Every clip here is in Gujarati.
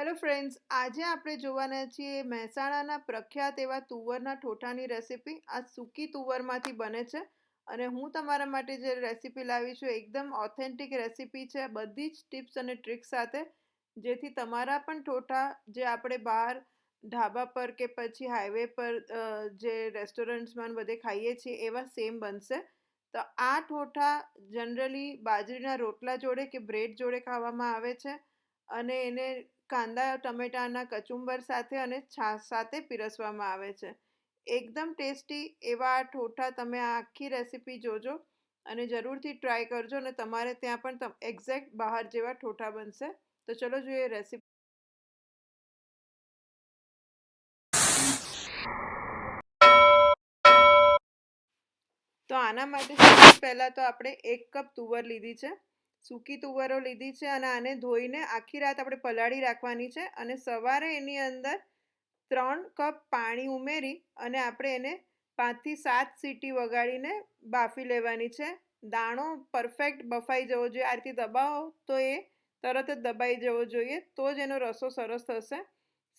હેલો ફ્રેન્ડ્સ આજે આપણે જોવાના છીએ મહેસાણાના પ્રખ્યાત એવા તુવરના ઠોઠાની રેસીપી આ સૂકી તુવરમાંથી બને છે અને હું તમારા માટે જે રેસીપી લાવી છું એકદમ ઓથેન્ટિક રેસીપી છે. બધી જ ટિપ્સ અને ટ્રિક્સ સાથે, જેથી તમારા પણ ઠોઠા જે આપણે બહાર ઢાબા પર કે પછી હાઈવે પર જે રેસ્ટોરન્ટ્સમાં બધે ખાઈએ છીએ એવા સેમ બનશે. તો આ ઠોઠા જનરલી બાજરીના રોટલા જોડે કે બ્રેડ જોડે ખાવામાં આવે છે અને એને કાંદા, ટમેટાના કચુંબર સાથે અને છાશ સાથે પીરસવામાં આવે છે. એકદમ ટેસ્ટી એવા આ ઠોઠા તમે આ આખી રેસીપી જોજો અને જરૂરથી ટ્રાય કરજો અને તમારે ત્યાં પણ એક્ઝેક્ટ બહાર જેવા ઠોઠા બનશે. તો ચલો જોઈએ રેસીપી. તો આના માટે સૌથી પહેલાં તો આપણે એક કપ તુવર લીધી છે. સૂકી તુવરો લીધી છે અને આને ધોઈને આખી રાત આપણે પલાળી રાખવાની છે અને સવારે એની અંદર ત્રણ કપ પાણી ઉમેરી અને આપણે એને પાંચથી સાત સીટી વગાડીને બાફી લેવાની છે. દાણો પરફેક્ટ બફાઈ જવો જોઈએ. આ રીતે દબાવો તો એ તરત જ દબાઈ જવો જોઈએ. તો જ એનો રસો સરસ થશે.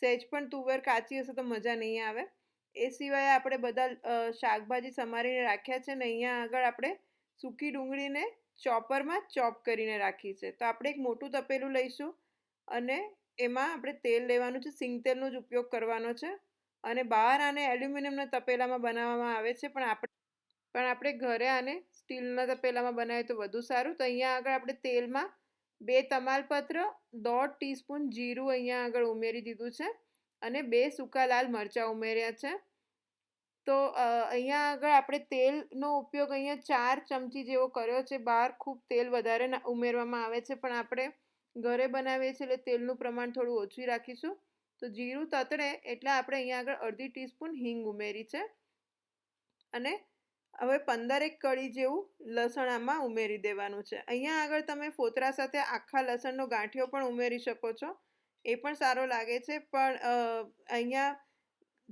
સહેજ પણ તુવેર કાચી હશે તો મજા નહીં આવે. એ સિવાય આપણે બધા શાકભાજી સમારીને રાખ્યા છે ને અહીંયા આગળ આપણે સૂકી ડુંગળીને ચોપરમાં ચોપ કરીને રાખી છે. તો આપણે એક મોટું તપેલું લઈશું અને એમાં આપણે તેલ લેવાનું છે. સિંગ તેલનો જ ઉપયોગ કરવાનો છે અને બહાર આને એલ્યુમિનિયમના તપેલામાં બનાવવામાં આવે છે. પણ આપણે પણ આપણે ઘરે આને સ્ટીલના તપેલામાં બનાવીએ તો વધુ સારું. તો અહીંયા આગળ આપણે તેલમાં બે તમાલપત્ર, દોઢ ટીસ્પૂન જીરું અહીંયા આગળ ઉમેરી દીધું છે અને બે સૂકા લાલ મરચાં ઉમેર્યા છે. તો અહીંયા આગળ આપણે તેલનો ઉપયોગ અહીંયા ચાર ચમચી જેવો કર્યો છે. બહાર ખૂબ તેલ વધારે ઉમેરવામાં આવે છે. પણ આપણે ઘરે બનાવીએ છીએ એટલે તેલનું પ્રમાણ થોડું ઓછું રાખીશું. તો જીરું તતડે એટલે આપણે અહીંયા આગળ અડધી ટીસ્પૂન હિંગ ઉમેરી છે. અને હવે પંદરેક કળી જેવું લસણ આમાં ઉમેરી દેવાનું છે. અહીંયા આગળ તમે ફોતરા સાથે આખા લસણનો ગાંઠિયો પણ ઉમેરી શકો છો. એ પણ સારો લાગે છે. પણ અહીંયા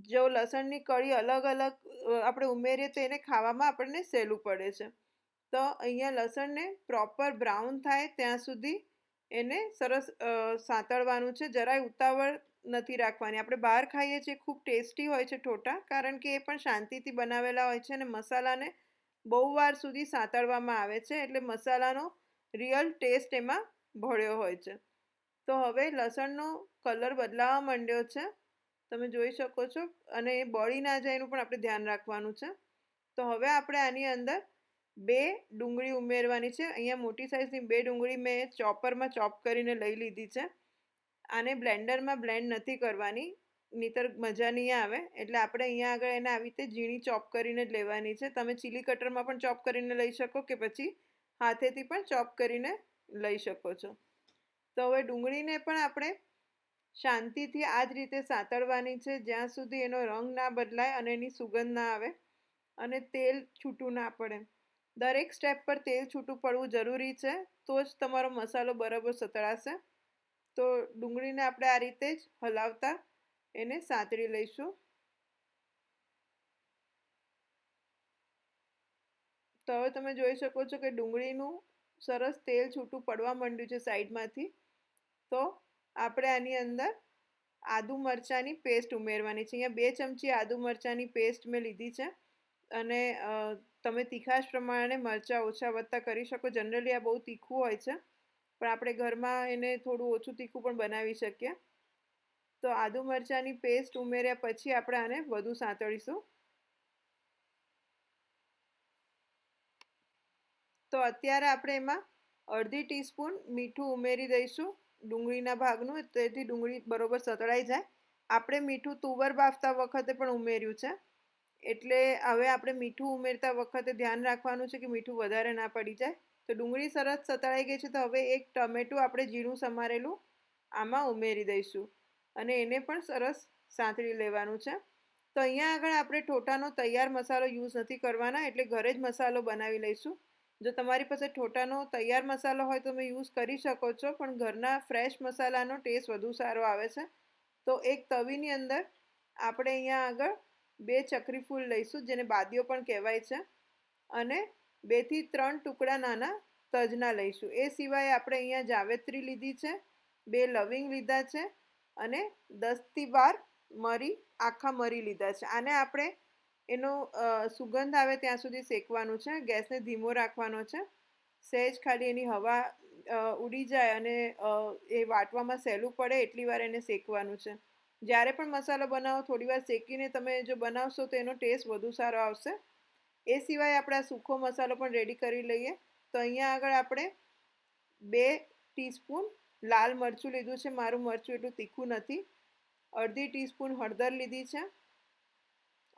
જો લસણની કળી અલગ અલગ આપણે ઉમેરીએ તો એને ખાવામાં આપણને સહેલું પડે છે. તો અહીંયા લસણને પ્રોપર બ્રાઉન થાય ત્યાં સુધી એને સરસ સાંતળવાનું છે. જરાય ઉતાવળ નથી રાખવાની. આપણે બહાર ખાઈએ છીએ ખૂબ ટેસ્ટી હોય છે ઠોટા કારણ કે એ પણ શાંતિથી બનાવેલા હોય છે અને મસાલાને બહુ વાર સુધી સાંતળવામાં આવે છે એટલે મસાલાનો રિયલ ટેસ્ટ એમાં ભળ્યો હોય છે. તો હવે લસણનો કલર બદલાવા માંડ્યો છે. તમે જોઈ શકો છો. અને એ બળી ના જાય એનું પણ આપણે ધ્યાન રાખવાનું છે. તો હવે આપણે આની અંદર બે ડુંગળી ઉમેરવાની છે. અહીંયા મોટી સાઇઝની બે ડુંગળી મેં ચોપરમાં ચોપ કરીને લઈ લીધી છે. આને બ્લેન્ડરમાં બ્લેન્ડ નથી કરવાની. નીતર મજા નહીં આવે. એટલે આપણે અહીંયા આગળ એને આવી રીતે ઝીણી ચોપ કરીને જ લેવાની છે. તમે ચીલી કટરમાં પણ ચોપ કરીને લઈ શકો કે પછી હાથેથી પણ ચોપ કરીને લઈ શકો છો. તો હવે ડુંગળીને પણ આપણે શાંતિથી આ જ રીતે સાંતળવાની છે, જ્યાં સુધી એનો રંગ ના બદલાય અને એની સુગંધ ના આવે અને તેલ છૂટું ના પડે. દરેક સ્ટેપ પર તેલ છૂટું પડવું જરૂરી છે, તો જ તમારો મસાલો બરાબર સતળાશે. તો ડુંગળીને આપણે આ રીતે જ હલાવતા એને સાંતળી લઈશું. તો હવે તમે જોઈ શકો છો કે ડુંગળીનું સરસ તેલ છૂટું પડવા માંડ્યું છે સાઈડમાંથી. તો આપણે આની અંદર આદુ મરચાંની પેસ્ટ ઉમેરવાની છે. અહીંયા બે ચમચી આદુ મરચાંની પેસ્ટ મેં લીધી છે. અને તમે તીખાશ પ્રમાણે મરચાં ઓછા વધતા કરી શકો. જનરલી આ બહુ તીખું હોય છે. પણ આપણે ઘરમાં એને થોડું ઓછું તીખું પણ બનાવી શકીએ. તો આદુ મરચાંની પેસ્ટ ઉમેર્યા પછી આપણે આને વધુ સાંતળીશું. તો અત્યારે આપણે એમાં અડધી ટીસ્પૂન મીઠું ઉમેરી દઈશું. ડુંગળીના ભાગનું તેથી ડુંગળી બરોબર સતળાઈ જાય. આપણે મીઠું તુવર બાફતા વખતે પણ ઉમેર્યું છે. એટલે હવે આપણે મીઠું ઉમેરતા વખતે ધ્યાન રાખવાનું છે કે મીઠું વધારે ના પડી જાય. તો ડુંગળી સરસ સતળાઈ ગઈ છે તો હવે એક ટમેટું આપણે ઝીણું સમારેલું આમાં ઉમેરી દઈશું. અને એને પણ સરસ સાંતળી લેવાનું છે. તો અહીંયા આગળ આપણે ઠોટાનો તૈયાર મસાલો યુઝ નથી કરવાના એટલે ઘરે જ મસાલો બનાવી લઈશું. જો તમારી પાસે ઠોટાનો તૈયાર મસાલો હોય તો તમે યુઝ કરી શકો છો, પણ ઘરના ફ્રેશ મસાલાનો ટેસ્ટ વધુ સારો આવે છે. તો એક તવીની અંદર આપણે અહીંયા આગળ બે ચકરી ફૂલ લઈશું, જેને બાદીઓ પણ કહેવાય છે, અને બેથી ત્રણ ટુકડા નાના તજના લઈશું. એ સિવાય આપણે અહીંયા જાવેત્રી લીધી છે, બે લવિંગ લીધા છે, અને દસથી બાર મરી, આખા મરી લીધા છે. આને આપણે એનો સુગંધ આવે ત્યાં સુધી શેકવાનું છે, ગેસને ધીમો રાખવાનો છે. સહેજ ખાલી એની હવા ઉડી જાય અને એ વાટવામાં સહેલું પડે એટલી વાર એને શેકવાનું છે. જ્યારે પણ મસાલો બનાવો થોડી વાર શેકીને તમે જો બનાવશો તો એનો ટેસ્ટ વધુ સારો આવશે. એ સિવાય આપણે સૂકો મસાલો પણ રેડી કરી લઈએ. તો અહીંયા આગળ આપણે બે ટીસ્પૂન લાલ મરચું લીધું છે. મારું મરચું એટલું તીખું નથી. અડધી ટીસ્પૂન હળદર લીધી છે.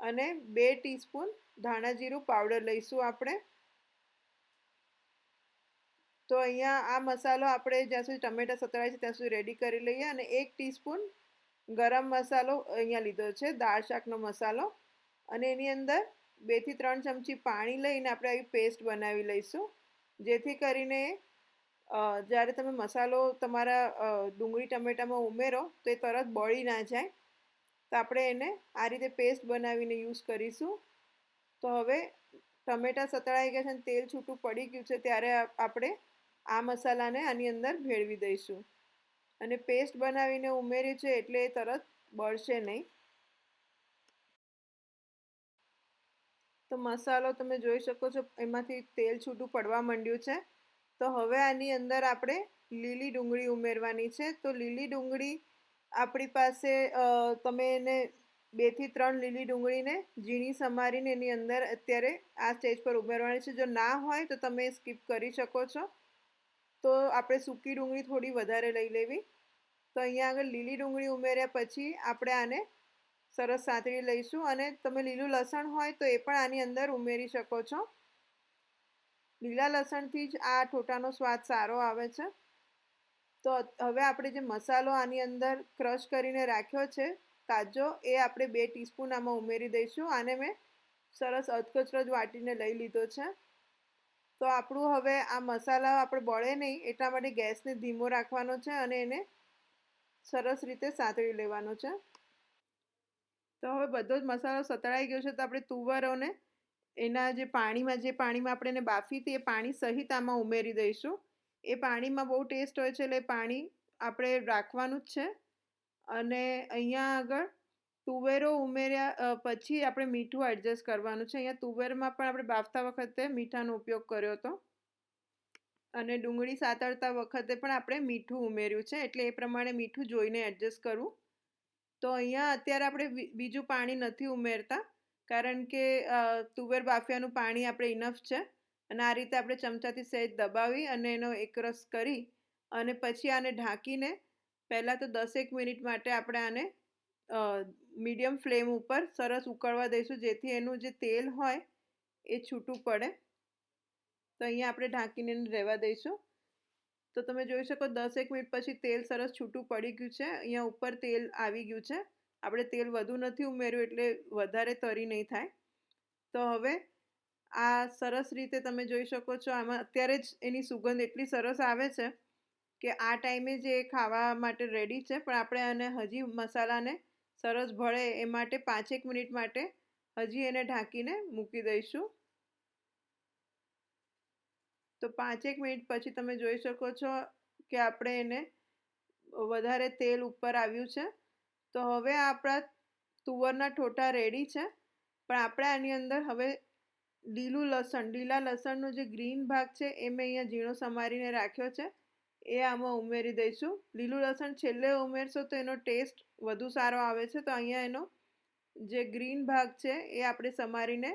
અને બે ટીસ્પૂન ધાણા જીરું પાવડર લઈશું આપણે. તો અહીંયા આ મસાલો આપણે જ્યાં સુધી ટમેટા સતળાય છે ત્યાં સુધી રેડી કરી લઈએ અને એક ટીસ્પૂન ગરમ મસાલો અહીંયા લીધો છે, દાળ શાકનો મસાલો. અને એની અંદર બેથી ત્રણ ચમચી પાણી લઈને આપણે આવી પેસ્ટ બનાવી લઈશું. જેથી કરીને જ્યારે તમે મસાલો તમારા ડુંગળી ટમેટામાં ઉમેરો તો એ તરત બળી ના જાય. તો આપણે એને આ રીતે પેસ્ટ બનાવીને યુઝ કરીશું. તો હવે ટમેટા સતળાઈ ગયા છે અને તેલ છૂટું પડી ગયું છે ત્યારે આપણે આ મસાલાને આની અંદર ભેળવી દઈશું. અને પેસ્ટ બનાવીને ઉમેર્યું છે એટલે એ તરત બળશે નહીં. તો મસાલો તમે જોઈ શકો છો એમાંથી તેલ છૂટું પડવા માંડ્યું છે. તો હવે આની અંદર આપણે લીલી ડુંગળી ઉમેરવાની છે. તો લીલી ડુંગળી આપણી પાસે તમે એને બેથી ત્રણ લીલી ડુંગળીને ઝીણી સમારીને એની અંદર અત્યારે આ સ્ટેજ પર ઉમેરવાની છે. જો ના હોય તો તમે સ્કીપ કરી શકો છો. તો આપણે સૂકી ડુંગળી થોડી વધારે લઈ લેવી. તો અહીંયા આગળ લીલી ડુંગળી ઉમેર્યા પછી આપણે આને સરસ સાંતળી લઈશું અને તમે લીલું લસણ હોય તો એ પણ આની અંદર ઉમેરી શકો છો. લીલા લસણથી જ આ ઠોટાનો સ્વાદ સારો આવે છે. તો હવે આપણે જે મસાલો આની અંદર ક્રશ કરીને રાખ્યો છે, કાજો, એ આપણે બે ટીસ્પૂન આમાં ઉમેરી દઈશું. આને મેં સરસ અધકચરો જ વાટીને લઈ લીધો છે. તો આપણું હવે આ મસાલા આપણે બળે નહીં, એટલા માટે ગેસને ધીમો રાખવાનો છે અને એને સરસ રીતે સાંતળી લેવાનો છે. તો હવે બધો જ મસાલો સતળાઈ ગયો છે, તો આપણે તુવરોને એના જે પાણીમાં જે પાણીમાં આપણે એને બાફી હતી એ પાણી સહિત આમાં ઉમેરી દઈશું. એ પાણીમાં બહુ ટેસ્ટ હોય છે એટલે પાણી આપણે રાખવાનું જ છે. અને અહીંયા આગળ તુવેરો ઉમેર્યા પછી આપણે મીઠું એડજસ્ટ કરવાનું છે. અહીંયા તુવેરમાં પણ આપણે બાફતા વખતે મીઠાનો ઉપયોગ કર્યો હતો. અને ડુંગળી સાતળતા વખતે પણ આપણે મીઠું ઉમેર્યું છે. એટલે એ પ્રમાણે મીઠું જોઈને એડજસ્ટ કરવું. તો અહીંયા અત્યારે આપણે બીજું પાણી નથી ઉમેરતા. કારણ કે તુવેર બાફિયાનું પાણી આપણે ઇનફ છે. અને આ રીતે આપણે ચમચાથી સહેજ દબાવી અને એનો એકરસ કરી અને પછી આને ઢાંકીને પહેલાં તો દસેક મિનિટ માટે આપણે આને મીડિયમ ફ્લેમ ઉપર સરસ ઉકળવા દઈશું જેથી એનું જે તેલ હોય એ છૂટું પડે. તો અહીંયા આપણે ઢાંકીને રહેવા દઈશું. તો તમે જોઈ શકો દસ એક મિનિટ પછી તેલ સરસ છૂટું પડી ગયું છે. અહીંયા ઉપર તેલ આવી ગયું છે. આપણે તેલ વધુ નથી ઉમેર્યું એટલે વધારે તરી નહીં થાય. તો હવે આ સરસ રીતે તમે જોઈ શકો છો. આમાં અત્યારે જ એની સુગંધ એટલી સરસ આવે છે કે આ ટાઈમે જે ખાવા માટે રેડી છે. પણ આપણે આને હજી મસાલાને સરસ ભળે એ માટે પાંચેક મિનિટ માટે હજી એને ઢાંકીને મૂકી દઈશું. તો પાંચેક મિનિટ પછી તમે જોઈ શકો છો કે આપણે એને વધારે તેલ ઉપર આવ્યું છે. તો હવે આપણા તુવરના ઠોઠા રેડી છે. પણ આપણે આની અંદર હવે લીલું લસણ, લીલા લસણનો જે ગ્રીન ભાગ છે, એ મેં અહીંયા ઝીણો સમારીને રાખ્યો છે. એ આમાં ઉમેરી દઈશું. લીલું લસણ છેલ્લે ઉમેરશો તો એનો ટેસ્ટ વધુ સારો આવે છે. તો અહીંયા એનો જે ગ્રીન ભાગ છે, એ આપણે સમારીને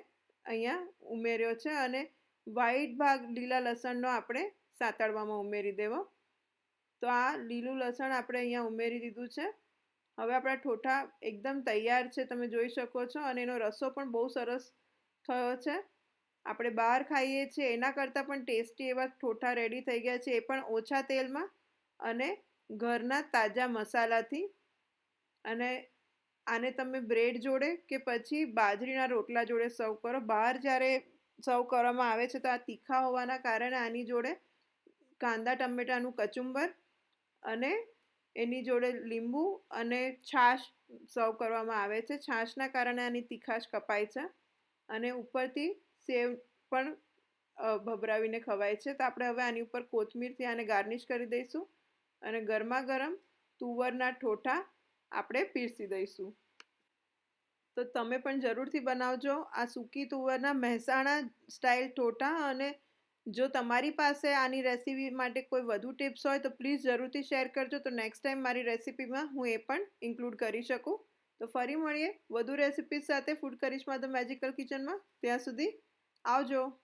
અહીંયા ઉમેર્યો છે અને વ્હાઈટ ભાગ લીલા લસણનો આપણે સાતળવામાં ઉમેરી દેવો. તો આ લીલું લસણ આપણે અહીંયા ઉમેરી દીધું છે. હવે આપણા ઠોઠા એકદમ તૈયાર છે, તમે જોઈ શકો છો અને એનો રસો પણ બહુ સરસ થયો છે. આપણે બહાર ખાઈએ છીએ, એના કરતાં પણ ટેસ્ટી એવા ઠોઠા રેડી થઈ ગયા છે, એ પણ ઓછા તેલમાં અને ઘરના તાજા મસાલાથી. અને આને તમે બ્રેડ જોડે કે પછી બાજરીના રોટલા જોડે સર્વ કરો. બહાર જ્યારે સર્વ કરવામાં આવે છે તો આ તીખા હોવાના કારણે આની જોડે કાંદા, ટમેટાનું કચુંબર અને એની જોડે લીંબુ અને છાશ સર્વ કરવામાં આવે છે. છાશના કારણે આની તીખાશ કપાય છે અને ઉપરથી સેવ પણ ભભરાવીને ખવાય છે. તો આપણે હવે આની ઉપર કોથમીરથી આને ગાર્નિશ કરી દઈશું અને ગરમા ગરમ તુવરના ઠોઠા આપણે પીરસી દઈશું. તો તમે પણ જરૂરથી બનાવજો આ સૂકી તુવરના મહેસાણા સ્ટાઇલ ઠોઠા અને જો તમારી પાસે આની રેસીપી માટે કોઈ વધુ ટિપ્સ હોય તો પ્લીઝ જરૂરથી શેર કરજો. તો નેક્સ્ટ ટાઈમ મારી રેસીપીમાં હું એ પણ ઇન્ક્લુડ કરી શકું. તો ફરી મળીએ વધુ રેસિપીઝ સાથે ફૂડ કરિશ્મા ધ મેજિકલ કિચનમાં ત્યાં સુધી áudio.